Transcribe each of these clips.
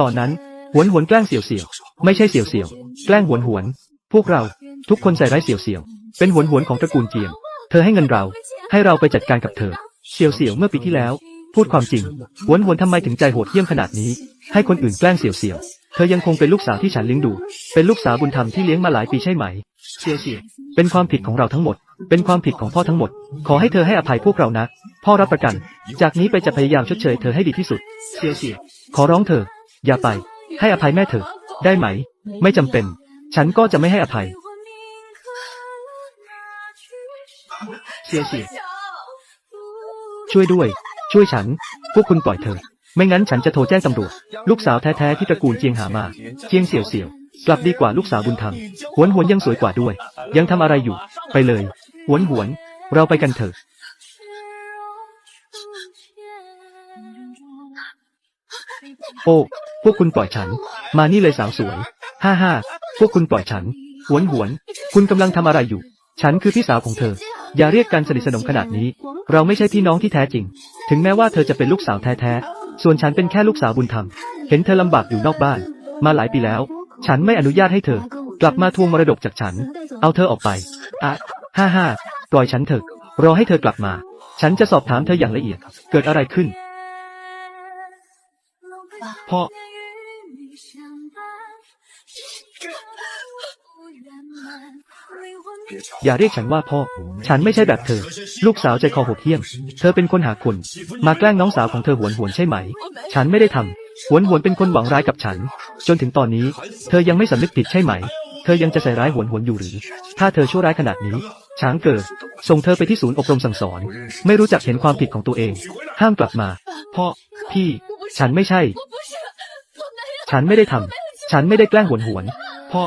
ตอนนั้น หวนหวนแกล้งเสี่ยวเสี่ยวไม่ใช่เสี่ยวเสี่ยวแกล้งหวนหวน พวกเรา ทุกคนใส่ร้ายเสี่ยวเสี่ยวเป็นหวนหวนของตระกูลเจียง เธอให้เงินเรา ให้เราไปจัดการกับเธอ เสี่ยวเสี่ยวเมื่อปีที่แล้ว พูดความจริง หวนหวนทำไมถึงใจโหดเหี้ยมขนาดนี้ ให้คนอื่นแกล้งเสี่ยวเสี่ยว เธอยังคงเป็นลูกสาวที่ฉันเลี้ยงดู เป็นลูกสาวบุญธรรมที่เลี้ยงมาหลายปีใช่ไหมเสี่ยวเสี่ยวเป็นความผิดของเราทั้งหมด เป็นความผิดของพ่อทั้งหมด ขอให้เธอให้อภัยพวกเรานะ พ่อรับประกัน จากนี้ไปจะพยายามชดเชยเธอให้ดีที่สุดเสี่ยวเสี่ยวขอร้องเธอ อย่าไป ให้อภัยแม่เธอ ได้ไหม ไม่จำเป็น ฉันก็จะไม่ให้อภัยเสี่ยวเสี่ยวช่วยด้วย ช่วยฉัน พวกคุณปล่อยเธอ ไม่งั้นฉันจะโทรแจ้งตำรวจ ลูกสาวแท้ๆที่ตระกูลเจียงหามา เจียงเสี่ยวเสี่ยว กลับดีกว่าลูกสาวบุญธรรม หวนหวนยังสวยกว่าด้วย ยังทำอะไรอยู่ ไปเลย หวนหวน เราไปกันเถอะโอ้พวกคุณปล่อยฉัน มานี่เลยสาวสวย ฮ่าฮ่าพวกคุณปล่อยฉัน หวนหวน คุณกำลังทำอะไรอยู่ ฉันคือพี่สาวของเธอ อย่าเรียกกันสนิทสนมขนาดนี้ เราไม่ใช่พี่น้องที่แท้จริง ถึงแม้ว่าเธอจะเป็นลูกสาวแท้ๆ ส่วนฉันเป็นแค่ลูกสาวบุญธรรม เห็นเธอลำบากอยู่นอกบ้าน มาหลายปีแล้ว ฉันไม่อนุญาตให้เธอ กลับมาทวงมรดกจากฉัน เอาเธอออกไปอะฮ่าฮ่าปล่อยฉันเถอะ รอให้เธอกลับมา ฉันจะสอบถามเธออย่างละเอียด เกิดอะไรขึ้น พ่อ อย่าเรียกฉันว่าพ่อ ฉันไม่ใช่แบบเธอ ลูกสาวใจคอโหดเหี้ยม เธอเป็นคนหาคน มาแกล้งน้องสาวของเธอหวนหวนใช่ไหม ฉันไม่ได้ทำหวนหวนเป็นคนหวังร้ายกับฉัน จนถึงตอนนี้ เธอยังไม่สำนึกผิดใช่ไหม เธอยังจะใส่ร้ายหวนหวนอยู่หรือ ถ้าเธอชั่วร้ายขนาดนี้ช้างเกิด ส่งเธอไปที่ศูนย์อบรมสั่งสอน ไม่รู้จักเห็นความผิดของตัวเอง ห้ามกลับมา พ่อ พี่ ฉันไม่ใช่ ฉันไม่ได้ทำฉันไม่ได้แกล้งหวนหวน พ่อ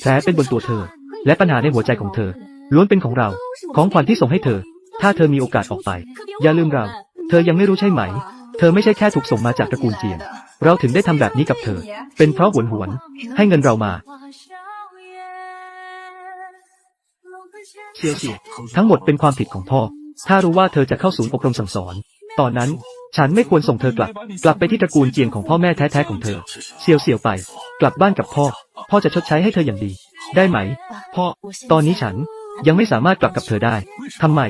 แผลเป็นบนตัวเธอ และปัญหาในหัวใจของเธอ ล้วนเป็นของเรา ของขวัญที่ส่งให้เธอ ถ้าเธอมีโอกาสออกไป อย่าลืมเรา เธอยังไม่รู้ใช่ไหม เธอไม่ใช่แค่ถูกส่งมาจากตระกูลเจียน เราถึงได้ทำแบบนี้กับเธอ เป็นเพราะหวนหวน ให้เงินเรามาเสียเสียทั้งหมดเป็นความผิดของพ่อ ถ้ารู้ว่าเธอจะเข้าศูนย์อบรมสั่งสอน ตอนนั้น ฉันไม่ควรส่งเธอกลับ กลับไปที่ตระกูลเจียนของพ่อแม่แท้ๆของเธอเสียวเสียวไป กลับบ้านกับพ่อ พ่อจะชดใช้ให้เธออย่างดี ได้ไหม พ่อ ตอนนี้ฉันยังไม่สามารถกลับกับเธอได้ ทำไม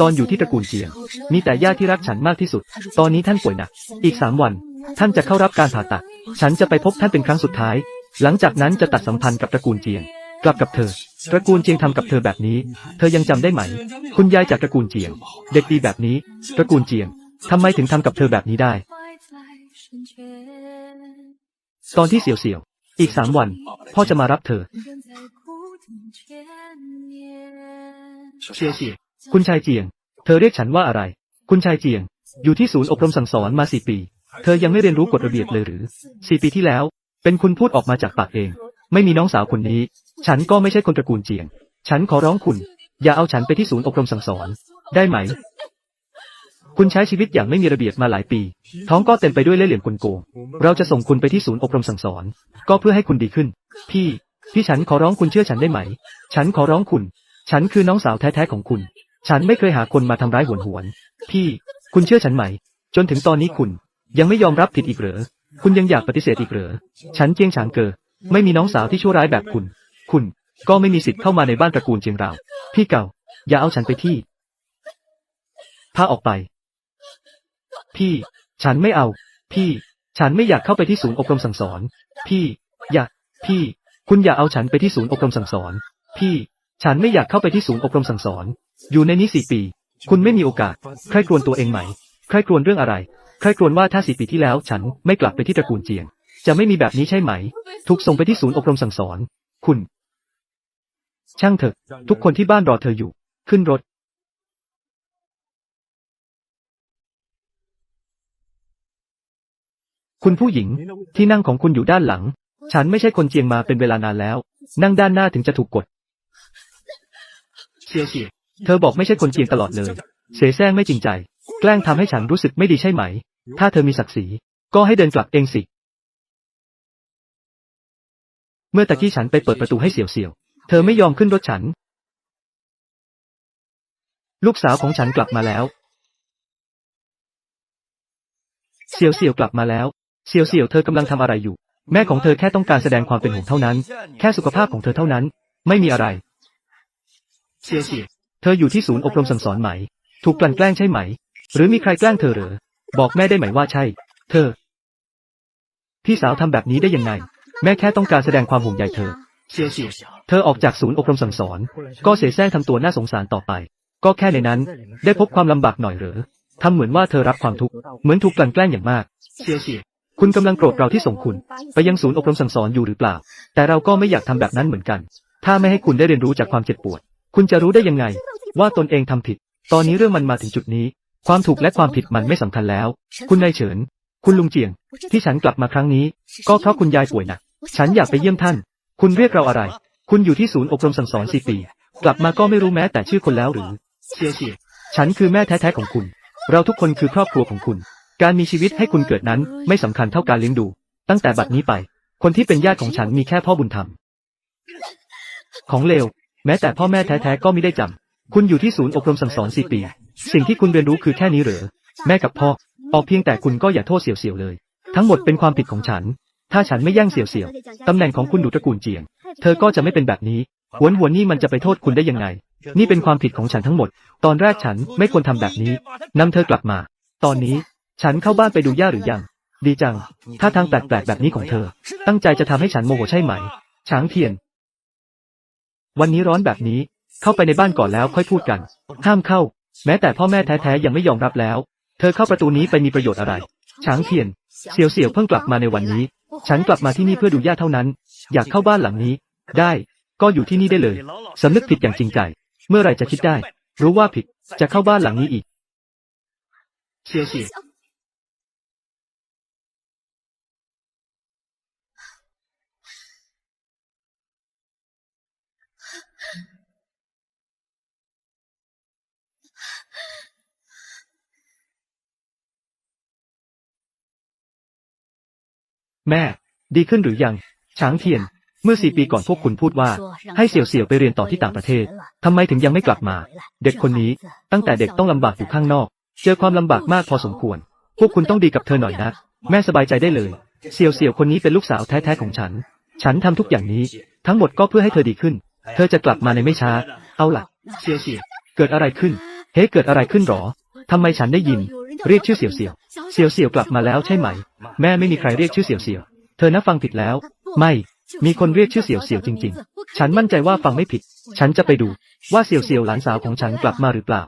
ตอนอยู่ที่ตระกูลเจียง มีแต่ญาติที่รักฉันมากที่สุด ตอนนี้ท่านป่วยหนัก อีกสามวัน ท่านจะเข้ารับการผ่าตัด ฉันจะไปพบท่านเป็นครั้งสุดท้าย หลังจากนั้นจะตัดสัมพันธ์กับตระกูลเจียง กลับกับเธอ ตระกูลเจียงทำกับเธอแบบนี้ เธอยังจำได้ไหม คุณยายจากตระกูลเจียง เด็กดีแบบนี้ ตระกูลเจียง ทำไมถึงทำกับเธอแบบนี้ได้ ตอนที่เสียวเสียวอีกสามวัน พ่อจะมารับเธอ เสียวเสียคุณชายเจียง เธอเรียกฉันว่าอะไร คุณชายเจียง อยู่ที่ศูนย์อบรมสั่งสอนมาสี่ปี เธอยังไม่เรียนรู้กฎระเบียบเลยหรือสี่ปีที่แล้ว เป็นคุณพูดออกมาจากปากเอง ไม่มีน้องสาวคนนี้ ฉันก็ไม่ใช่คนตระกูลเจียง ฉันขอร้องคุณ อย่าเอาฉันไปที่ศูนย์อบรมสั่งสอน ได้ไหม คุณใช้ชีวิตอย่างไม่มีระเบียบมาหลายปี ท้องก็เต็มไปด้วยเล่ห์เหลี่ยมกลโกง เราจะส่งคุณไปที่ศูนย์อบรมสั่งสอน ก็เพื่อให้คุณดีขึ้น พี่ พี่ฉันขอร้องคุณเชื่อฉันได้ไหม ฉันขอร้องคุณ ฉันคือน้องสาวแท้ๆของคุณ ฉันไม่เคยหาคนมาทำร้ายหวนหวน พี่ คุณเชื่อฉันไหม จนถึงตอนนี้คุณ ยังไม่ยอมรับผิดอีกเหรอ คุณยังอยากปฏิเสธอีกเหรอ ฉันเจียงฉางเกอ ไม่มีน้องสาวที่ชั่วร้ายแบบคุณ คุณ ก็ไม่มีสิทธิ์เข้ามาในบ้านตระกูลเจียงเราพี่เก่า อย่าเอาฉันไปที่พาออกไป พี่ ฉันไม่เอา พี่ ฉันไม่อยากเข้าไปที่ศูนย์อบรมสั่งสอน พี่ อย่า พี่ คุณอย่าเอาฉันไปที่ศูนย์อบรมสั่งสอน พี่ ฉันไม่อยากเข้าไปที่ศูนย์อบรมสั่งสอน อยู่ในนี้สี่ปี คุณไม่มีโอกาส ใครกรวนตัวเองไหม ใครกรวนเรื่องอะไร ใครกรวนว่าถ้าสี่ปีที่แล้วฉันไม่กลับไปที่ตระกูลเจียง จะไม่มีแบบนี้ใช่ไหม ถูกส่งไปที่ศูนย์อบรมสั่งสอน คุณ ช่างเถอะ ทุกคนที่บ้านรอเธออยู่ ขึ้นรถ คุณผู้หญิง ที่นั่งของคุณอยู่ด้านหลัง ฉันไม่ใช่คนเจียงมาเป็นเวลานานแล้ว นั่งด้านหน้าถึงจะถูกกดเสียเสียเธอบอกไม่ใช่คนเจียงตลอดเลย เสแสร้งไม่จริงใจ แกล้งทำให้ฉันรู้สึกไม่ดีใช่ไหม ถ้าเธอมีศักดิ์ศรี ก็ให้เดินกลับเองสิ เมื่อตะกี้ฉันไปเปิดประตูให้เสี่ยวเสี่ยว เธอไม่ยอมขึ้นรถฉัน ลูกสาวของฉันกลับมาแล้วเซียวเซียวกลับมาแล้ว เซียวเซียวเธอกำลังทำอะไรอยู่ แม่ของเธอแค่ต้องการแสดงความเป็นห่วงเท่านั้น แค่สุขภาพของเธอเท่านั้น ไม่มีอะไรเซียวเซียวเธออยู่ที่ศูนย์อบรมสั่งสอนไหม ถูกกลั่นแกล้งใช่ไหม หรือมีใครแกล้งเธอเหรอบอกแม่ได้ไหมว่าใช่ เธอ พี่สาวทำแบบนี้ได้ยังไง แม่แค่ต้องการแสดงความห่วงใยเธอเซียวเซียวเธอออกจากศูนย์อบรมสั่งสอน ก็เสแสร้งทำตัวน่าสงสารต่อไป ก็แค่ในนั้น ได้พบความลำบากหน่อยเหรอทำเหมือนว่าเธอรับความทุกข์ เหมือนถูกกลั่นแกล้งอย่างมากเซียวเซียว คุณกำลังโกรธเราที่ส่งคุณ ไปยังศูนย์อบรมสั่งสอนอยู่หรือเปล่า แต่เราก็ไม่อยากทำแบบนั้นเหมือนกัน ถ้าไม่ให้คุณได้เรียนรู้จากความเจ็บปวด คุณจะรู้ได้ยังไง ว่าตนเองทำผิด ตอนนี้เรื่องมันมาถึงจุดนี้ ความถูกและความผิดมันไม่สำคัญแล้ว คุณนายเฉิน คุณลุงเจียง ที่ฉันกลับมาครั้งนี้ ก็เพราะคุณยายป่วยหนัก ฉันอยากไปเยี่ยมท่าน คุณเรียกเราอะไร คุณอยู่ที่ศูนย์อบรมสั่งสอนสี่ปี กลับมาก็ไม่รู้แม้แต่ชื่อคนแล้วหรือเสียเสียฉันคือแม่แท้ๆของคุณ เราทุกคนคือครอบครัวของคุณ การมีชีวิตให้คุณเกิดนั้นไม่สำคัญเท่าการเลี้ยงดู ตั้งแต่บัดนี้ไป คนที่เป็นญาติของฉันมีแค่พ่อบุญธรรม ของเลว แม้แต่พ่อแม่แท้ๆก็ไม่ได้จำคุณอยู่ที่ศูนย์อบรมสั่งสอนสี่ปี สิ่งที่คุณเรียนรู้คือแค่นี้เหรอ แม่กับพ่อออกเพียงแต่คุณก็อย่าโทษเสี่ยวๆเลย ทั้งหมดเป็นความผิดของฉัน ถ้าฉันไม่แย่งเสี่ยวๆตำแหน่งของคุณดูตระกูลเจียง เธอก็จะไม่เป็นแบบนี้หวนหวนนี่มันจะไปโทษคุณได้ยังไง นี่เป็นความผิดของฉันทั้งหมด ตอนแรกฉันไม่ควรทำแบบนี้นำเธอกลับมา ตอนนี้ ฉันเข้าบ้านไปดูย่าหรือยัง ดีจังถ้าทางแปลกๆแบบนี้ของเธอ ตั้งใจจะทำให้ฉันโมโหใช่ไหม ช้างเทียน วันนี้ร้อนแบบนี้ เข้าไปในบ้านก่อนแล้วค่อยพูดกัน ห้ามเข้า แม้แต่พ่อแม่แท้ๆยังไม่ยอมรับแล้ว เธอเข้าประตูนี้ไปมีประโยชน์อะไร ช้างเทียน เสี่ยวเสี่ยวเพิ่งกลับมาในวันนี้ ฉันกลับมาที่นี่เพื่อดูย่าเท่านั้น อยากเข้าบ้านหลังนี้ ได้ ก็อยู่ที่นี่ได้เลยสำนึกผิดอย่างจริงใจ เมื่อไหรจะคิดได้ รู้ว่าผิด จะเข้าบ้านหลังนี้อีก เสียเสีย แม่ ดีขึ้นหรือยัง ช้างเทียน เมื่อสี่ปีก่อนพวกคุณพูดว่า ให้เสี่ยวเสี่ยวไปเรียนต่อที่ต่างประเทศ ทำไมถึงยังไม่กลับมา เด็กคนนี้ ตั้งแต่เด็กต้องลำบากอยู่ข้างนอก เจอความลำบากมากพอสมควร พวกคุณต้องดีกับเธอหน่อยนะ แม่สบายใจได้เลย เสี่ยวเสี่ยวคนนี้เป็นลูกสาวแท้ๆของฉัน ฉันทำทุกอย่างนี้ ทั้งหมดก็เพื่อให้เธอดีขึ้น เธอจะกลับมาในไม่ช้า เอาล่ะเสี่ยวเสี่ยวเกิดอะไรขึ้น เฮ้เกิดอะไรขึ้นหรอทำไมฉันได้ยิน เรียกชื่อเสี่ยวเสี่ยวเสี่ยวเสี่ยวกลับมาแล้วใช่ไหม แม่ไม่มีใครเรียกชื่อเสี่ยวเสี่ยวเธอน่าฟังผิดแล้ว ไม่ มีคนเรียกชื่อเสี่ยวเสี่ยวจริง ๆ ฉันมั่นใจว่าฟังไม่ผิด ฉันจะไปดูว่าเสี่ยวเสี่ยวหลานสาวของฉันกลับมาหรือเปล่า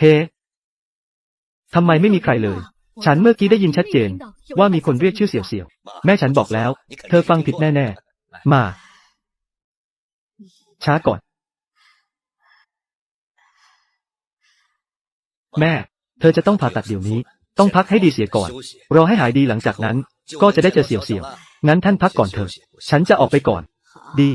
เฮ้ทำไมไม่มีใครเลย ฉันเมื่อกี้ได้ยินชัดเจน ว่ามีคนเรียกชื่อเสี่ยวเสี่ยว แม่ฉันบอกแล้ว เธอฟังผิดแน่ๆ มา ช้าก่อน แม่ เธอจะต้องผ่าตัดเดี๋ยวนี้ ต้องพักให้ดีเสียก่อน รอให้หายดีหลังจากนั้น ก็จะได้เจอเสี่ยวเสี่ยว งั้นท่านพักก่อนเถอะ ฉันจะออกไปก่อน ดี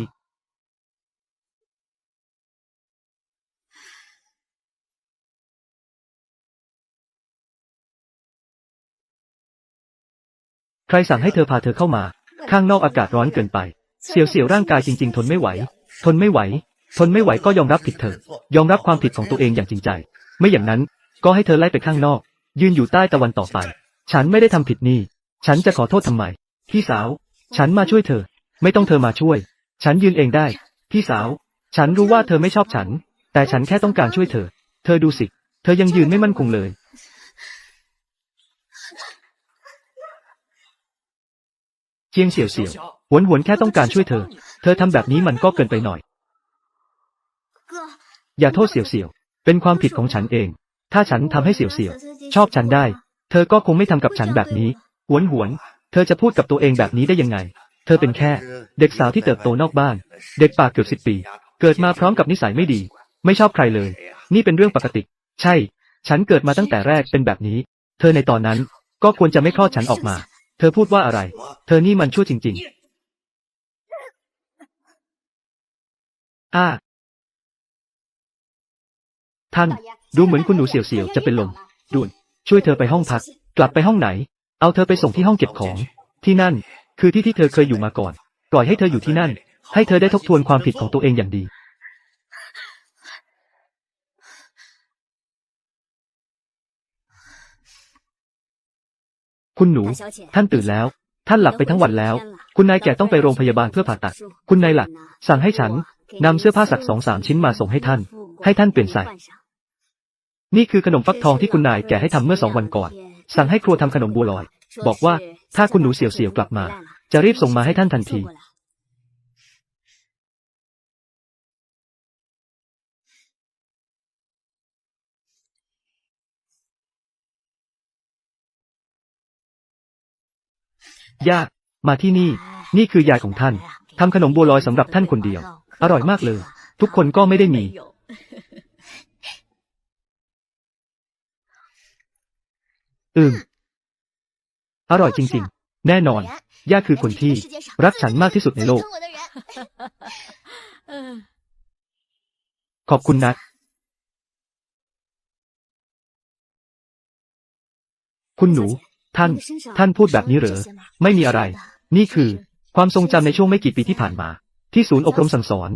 ใครสั่งให้เธอพาเธอเข้ามา ข้างนอกอากาศร้อนเกินไป เสียวเสียวร่างกายจริง ๆ ทนไม่ไหว ทนไม่ไหว ทนไม่ไหวก็ยอมรับผิดเถอยอมรับความผิดของตัวเองอย่างจริงใจ ไม่อย่างนั้นก็ให้เธอไล่ไปข้างนอก ยืนอยู่ใต้ตะวันต่อไป ฉันไม่ได้ทำผิดนี่ ฉันจะขอโทษทำไม พี่สาว ฉันมาช่วยเธอ ไม่ต้องเธอมาช่วย ฉันยืนเองได้ พี่สาว ฉันรู้ว่าเธอไม่ชอบฉัน แต่ฉันแค่ต้องการช่วยเธอ เธอดูสิ เธอยังยืนไม่มั่นคงเลย เจียงเสี่ยวเสี่ยวหวนหวนแค่ต้องการช่วยเธอ เธอทำแบบนี้มันก็เกินไปหน่อย อย่าโทษเสี่ยวเสี่ยว เป็นความผิดของฉันเอง ถ้าฉันทำให้เสี่ยวเสี่ยว ชอบฉันได้ เธอก็คงไม่ทำกับฉันแบบนี้ หวนหวน เธอจะพูดกับตัวเองแบบนี้ได้ยังไง เธอเป็นแค่ เด็กสาวที่เติบโตนอกบ้าน เด็กป่าเกือบสิบปี เกิดมาพร้อมกับนิสัยไม่ดี ไม่ชอบใครเลย นี่เป็นเรื่องปกติ ใช่ ฉันเกิดมาตั้งแต่แรกเป็นแบบนี้ เธอในตอนนั้นก็ควรจะไม่คลอดฉันออกมา เธอพูดว่าอะไร เธอนี่มันชั่วจริง ๆ อ้า ท่าน ดูเหมือนคุณหนูเสียวๆ จะเป็นลมด่วนช่วยเธอไปห้องพัก กลับไปห้องไหน เอาเธอไปส่งที่ห้องเก็บของ ที่นั่น คือที่ที่เธอเคยอยู่มาก่อน ปล่อยให้เธออยู่ที่นั่น ให้เธอได้ทบทวนความผิดของตัวเองอย่างดี คุณหนู ท่านตื่นแล้ว ท่านหลับไปทั้งวันแล้ว คุณนายแก่ต้องไปโรงพยาบาลเพื่อผ่าตัด คุณนายหลัก สั่งให้ฉันนำเสื้อผ้าสักสองสามชิ้นมาส่งให้ท่าน ให้ท่านเปลี่ยนใส่ นี่คือขนมฟักทองที่คุณนายแก่ให้ทำเมื่อสองวันก่อน สั่งให้ครัวทำขนมบัวลอย บอกว่าถ้าคุณหนูเสี่ยวๆกลับมา จะรีบส่งมาให้ท่านทันที ย่า มาที่นี่ นี่คือยายของท่าน ทำขนมบัวลอยสำหรับท่านคนเดียว อร่อยมากเลย ทุกคนก็ไม่ได้มี อืม อร่อยจริง ๆ แน่นอน ย่าคือคนที่ รักฉันมากที่สุดในโลก ขอบคุณนะคุณหนู ท่าน ท่านพูดแบบนี้เหรอ ไม่มีอะไร นี่คือ ความทรงจำในช่วงไม่กี่ปีที่ผ่านมา ที่ศูนย์อบรมสั่งสอน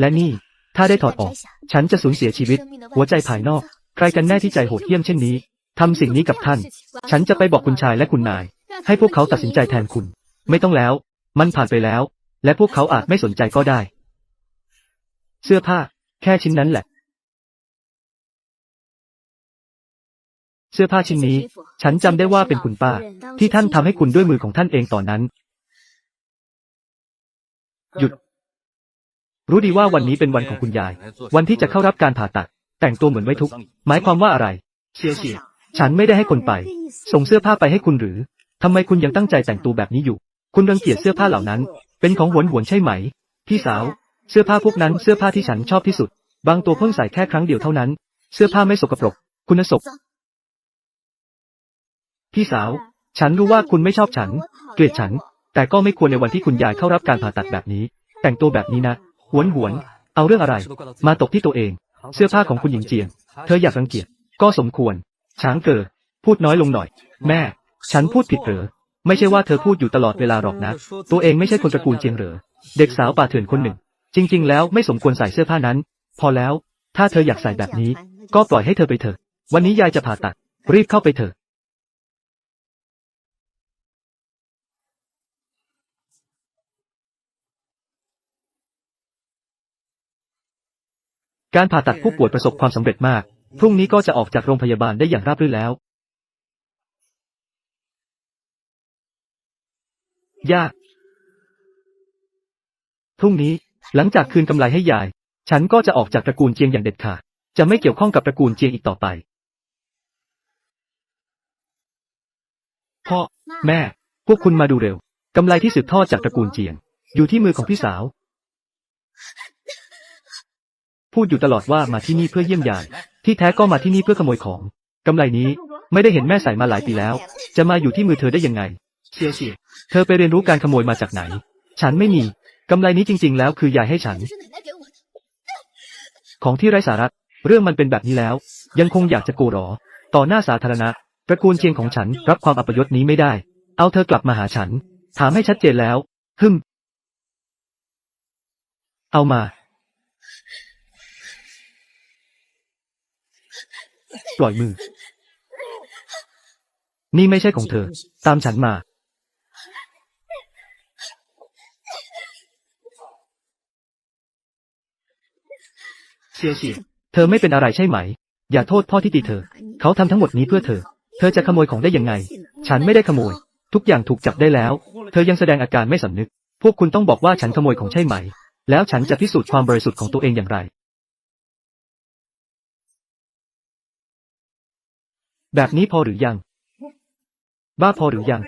และนี่ ถ้าได้ถอดออก ฉันจะสูญเสียชีวิต หัวใจภายนอก ใครกันแน่ที่ใจโหดเหี้ยมเช่นนี้ทำสิ่งนี้กับท่าน ฉันจะไปบอกคุณชายและคุณนาย ให้พวกเขาตัดสินใจแทนคุณ ไม่ต้องแล้ว มันผ่านไปแล้ว และพวกเขาอาจไม่สนใจก็ได้ เสื้อผ้า แค่ชิ้นนั้นแหละ เสื้อผ้าชิ้นนี้ ฉันจำได้ว่าเป็นคุณป้า ที่ท่านทำให้คุณด้วยมือของท่านเองตอนนั้น หยุด รู้ดีว่าวันนี้เป็นวันของคุณยาย วันที่จะเข้ารับการผ่าตัด แต่งตัวเหมือนไว้ทุกข์หมายความว่าอะไรเสียเสียฉันไม่ได้ให้คนไป ส่งเสื้อผ้าไปให้คุณหรือทำไมคุณยังตั้งใจแต่งตัวแบบนี้อยู่ คุณรังเกียจเสื้อผ้าเหล่านั้น เป็นของหวนหวนใช่ไหม พี่สาว เสื้อผ้าพวกนั้นเสื้อผ้าที่ฉันชอบที่สุด บางตัวเพิ่งใส่แค่ครั้งเดียวเท่านั้น เสื้อผ้าไม่สกปรก คุณสก พี่สาว ฉันรู้ว่าคุณไม่ชอบฉัน เกลียดฉัน แต่ก็ไม่ควรในวันที่คุณยายเข้ารับการผ่าตัดแบบนี้ แต่งตัวแบบนี้นะ หวนหวน เอาเรื่องอะไร มาตกที่ตัวเอง เสื้อผ้าของคุณหญิงเจียง เธออยากรังเกียจ ก็สมควร ช้างเกิดพูดน้อยลงหน่อย แม่ ฉันพูดผิดเหรอ ไม่ใช่ว่าเธอพูดอยู่ตลอดเวลาหรอกนะ ตัวเองไม่ใช่คนตระกูลเจียงเหรอ เด็กสาวป่าเถื่อนคนหนึ่ง จริง ๆ แล้วไม่สมควรใส่เสื้อผ้านั้น พอแล้ว ถ้าเธออยากใส่แบบนี้ ก็ปล่อยให้เธอไปเถอะ วันนี้ยายจะผ่าตัด รีบเข้าไปเถอะ การผ่าตัดผู้ป่วยประสบความสำเร็จมาก พรุ่งนี้ก็จะออกจากโรงพยาบาลได้อย่างราบรื่นแล้ว ยาก พรุ่งนี้ หลังจากคืนกำไรให้ยาย ฉันก็จะออกจากตระกูลเจียงอย่างเด็ดขาด จะไม่เกี่ยวข้องกับตระกูลเจียงอีกต่อไป พ่อ แม่ พวกคุณมาดูเร็ว กำไรที่สืบทอดจากตระกูลเจียง อยู่ที่มือของพี่สาว พูดอยู่ตลอดว่ามาที่นี่เพื่อเยี่ยมยายที่แท้ก็มาที่นี่เพื่อขโมยของกำไรนี้ไม่ได้เห็นแม่ใส่มาหลายปีแล้ว จะมาอยู่ที่มือเธอได้ยังไง เสียเสียเธอไปเรียนรู้การขโมยมาจากไหน ฉันไม่มีกำไรนี้จริง ๆ แล้วคือยายให้ฉัน ของที่ไร้สาระเรื่องมันเป็นแบบนี้แล้ว ยังคงอยากจะโกหรอ ต่อหน้าสาธารณะตระกูลเจียงของฉันรับความอัปยศนี้ไม่ได้ เอาเธอกลับมาหาฉัน ถามให้ชัดเจนแล้วฮึมเอามา ปล่อยมือ นี่ไม่ใช่ของเธอ ตามฉันมาเสียเสียเธอไม่เป็นอะไรใช่ไหม อย่าโทษพ่อที่ตีเธอ เขาทำทั้งหมดนี้เพื่อเธอ เธอจะขโมยของได้ยังไง ฉันไม่ได้ขโมย ทุกอย่างถูกจับได้แล้ว เธอยังแสดงอาการไม่สำนึก พวกคุณต้องบอกว่าฉันขโมยของใช่ไหม แล้วฉันจะพิสูจน์ความบริสุทธิ์ของตัวเองอย่างไร แบบนี้พอหรือยัง บ้าพอหรือยัง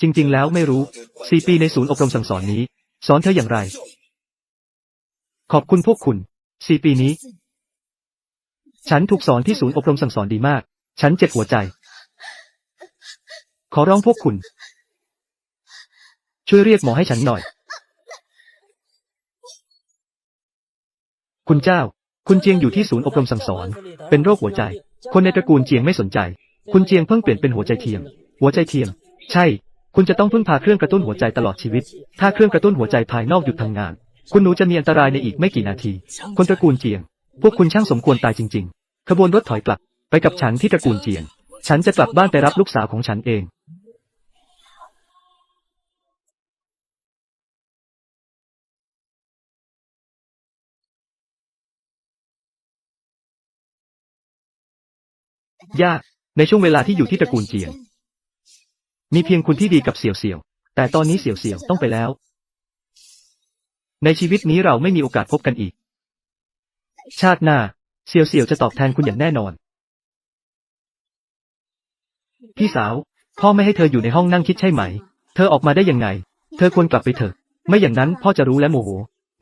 จริง ๆ แล้วไม่รู้สี่ปีในศูนย์อบรมสั่งสอนนี้ สอนเธออย่างไร ขอบคุณพวกคุณสี่ปีนี้ ฉันถูกสอนที่ศูนย์อบรมสั่งสอนดีมาก ฉันเจ็บหัวใจ ขอร้องพวกคุณ ช่วยเรียกหมอให้ฉันหน่อย คุณเจ้า คุณเจียงอยู่ที่ศูนย์อบรมสั่งสอน เป็นโรคหัวใจ คนในตระกูลเจียงไม่สนใจ คุณเจียงเพิ่งเปลี่ยนเป็นหัวใจเทียม หัวใจเทียม ใช่ คุณจะต้องพึ่งพาเครื่องกระตุ้นหัวใจตลอดชีวิต ถ้าเครื่องกระตุ้นหัวใจภายนอกหยุดทำงาน คุณหนูจะมีอันตรายในอีกไม่กี่นาที คนตระกูลเจียง พวกคุณช่างสมควรตายจริง ๆ ขบวนรถถอยกลับ ไปกับฉันที่ตระกูลเจียง ฉันจะกลับบ้านไปรับลูกสาวของฉันเอง ยาก ในช่วงเวลาที่อยู่ที่ตระกูลเจียง มีเพียงคุณที่ดีกับเสี่ยวเสี่ยว แต่ตอนนี้เสี่ยวเสี่ยวต้องไปแล้ว ในชีวิตนี้เราไม่มีโอกาสพบกันอีก ชาติหน้า เสี่ยวเสี่ยวจะตอบแทนคุณอย่างแน่นอน พี่สาว พ่อไม่ให้เธออยู่ในห้องนั่งคิดใช่ไหม เธอออกมาได้ยังไง เธอควรกลับไปเถอะ ไม่อย่างนั้นพ่อจะรู้และโมโห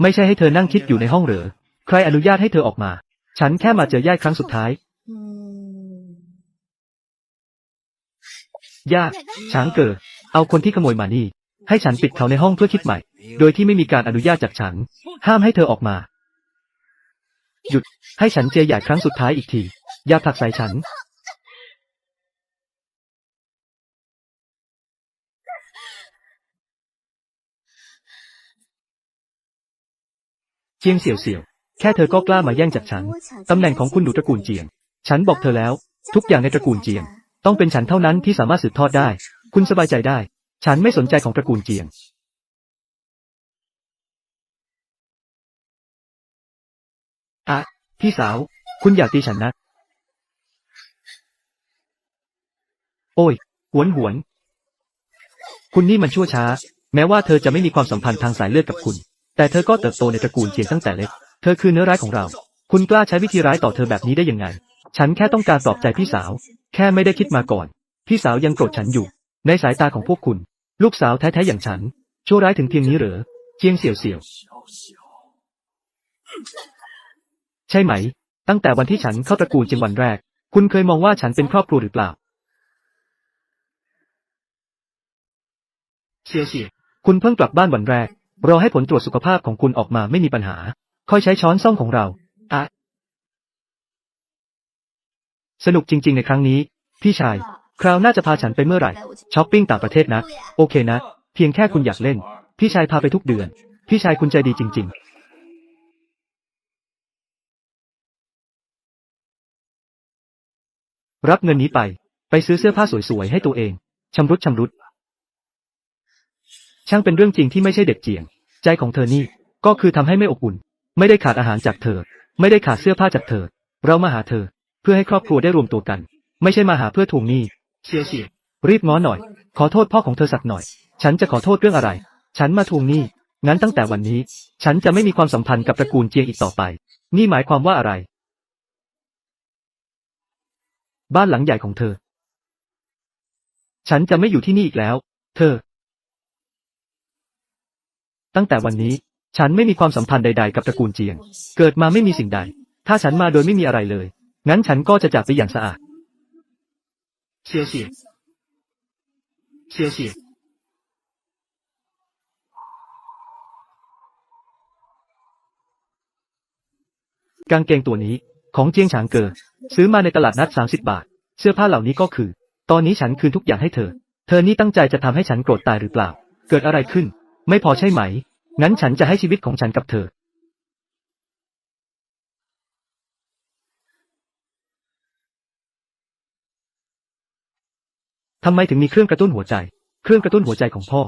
ไม่ใช่ให้เธอนั่งคิดอยู่ในห้องเหรอ ใครอนุญาตให้เธอออกมา ฉันแค่มาเจอย่าครั้งสุดท้าย嗯， ย่าช้างเกิดเอาคนที่ขโมยมานี่ ให้ฉันปิดเขาในห้องเพื่อคิดใหม่ โดยที่ไม่มีการอนุญาตจากฉัน ห้ามให้เธอออกมา หยุด ให้ฉันเจียใหญ่ครั้งสุดท้ายอีกที อย่าผลักใส่ฉัน เจียงเสี่ยวเสี่ยว แค่เธอก็กล้ามาแย่งจากฉัน ตำแหน่งของคุณหนูตระกูลเจียง ฉันบอกเธอแล้ว ทุกอย่างในตระกูลเจียง ต้องเป็นฉันเท่านั้นที่สามารถสืบทอดได้ คุณสบายใจได้ ฉันไม่สนใจของตระกูลเจียงอะพี่สาว คุณอยากตีฉันนะ โอ้ย หวนหวน คุณนี่มันชั่วช้า แม้ว่าเธอจะไม่มีความสัมพันธ์ทางสายเลือดกับคุณ แต่เธอก็เติบโตในตระกูลเจียงตั้งแต่เล็ก เธอคือเนื้อร้ายของเรา คุณกล้าใช้วิธีร้ายต่อเธอแบบนี้ได้ยังไง ฉันแค่ต้องการปลอบใจพี่สาว แค่ไม่ได้คิดมาก่อน พี่สาวยังโกรธฉันอยู่ ในสายตาของพวกคุณ ลูกสาวแท้ๆอย่างฉัน ชั่วร้ายถึงเพียงนี้เหรอเจียงเสี่ยวเสี่ยว ใช่ไหม ตั้งแต่วันที่ฉันเข้าตระกูลเจียงวันแรก คุณเคยมองว่าฉันเป็นครอบครัวหรือเปล่า เสี่ยวเสี่ยว คุณเพิ่งกลับบ้านวันแรก รอให้ผลตรวจสุขภาพของคุณออกมาไม่มีปัญหา ค่อยใช้ช้อนซ่อมของเรา อะ สนุกจริง ๆ ในครั้งนี้ พี่ชาย คราวหน้าจะพาฉันไปเมื่อไหร่ช้อปปิ้งต่างประเทศนะ โอเคนะ เพียงแค่คุณอยากเล่น พี่ชายพาไปทุกเดือน พี่ชายคุณใจดีจริง ๆรับเงินนี้ไป ไปซื้อเสื้อผ้าสวยๆ ให้ตัวเอง ชำรุดชำรุด ช่างเป็นเรื่องจริงที่ไม่ใช่เด็กเจียง ใจของเธอนี่ ก็คือทำให้ไม่อบอุ่น ไม่ได้ขาดอาหารจากเธอ ไม่ได้ขาดเสื้อผ้าจากเธอ เรามาหาเธอ เพื่อให้ครอบครัวได้รวมตัวกัน ไม่ใช่มาหาเพื่อทวงหนี้เสียเสียรีบง้อหน่อย ขอโทษพ่อของเธอสักหน่อย ฉันจะขอโทษเรื่องอะไร ฉันมาทวงหนี้ งั้นตั้งแต่วันนี้ ฉันจะไม่มีความสัมพันธ์กับตระกูลเจียงอีกต่อไป นี่หมายความว่าอะไร บ้านหลังใหญ่ของเธอ ฉันจะไม่อยู่ที่นี่อีกแล้ว เธอ ตั้งแต่วันนี้ ฉันไม่มีความสัมพันธ์ใด ๆ กับตระกูลเจียง เกิดมาไม่มีสิ่งใด ถ้าฉันมาโดยไม่มีอะไรเลย งั้นฉันก็จะจากไปอย่างสะอาดเสียเสียเสียเสียกางเกงตัวนี้ ของเจียงฉางเกอซื้อมาในตลาดนัด30บาท เสื้อผ้าเหล่านี้ก็คือ ตอนนี้ฉันคืนทุกอย่างให้เธอ เธอนี่ตั้งใจจะทำให้ฉันโกรธตายหรือเปล่า เกิดอะไรขึ้น ไม่พอใช่ไหม งั้นฉันจะให้ชีวิตของฉันกับเธอ ทำไมถึงมีเครื่องกระตุ้นหัวใจ เครื่องกระตุ้นหัวใจของพ่อ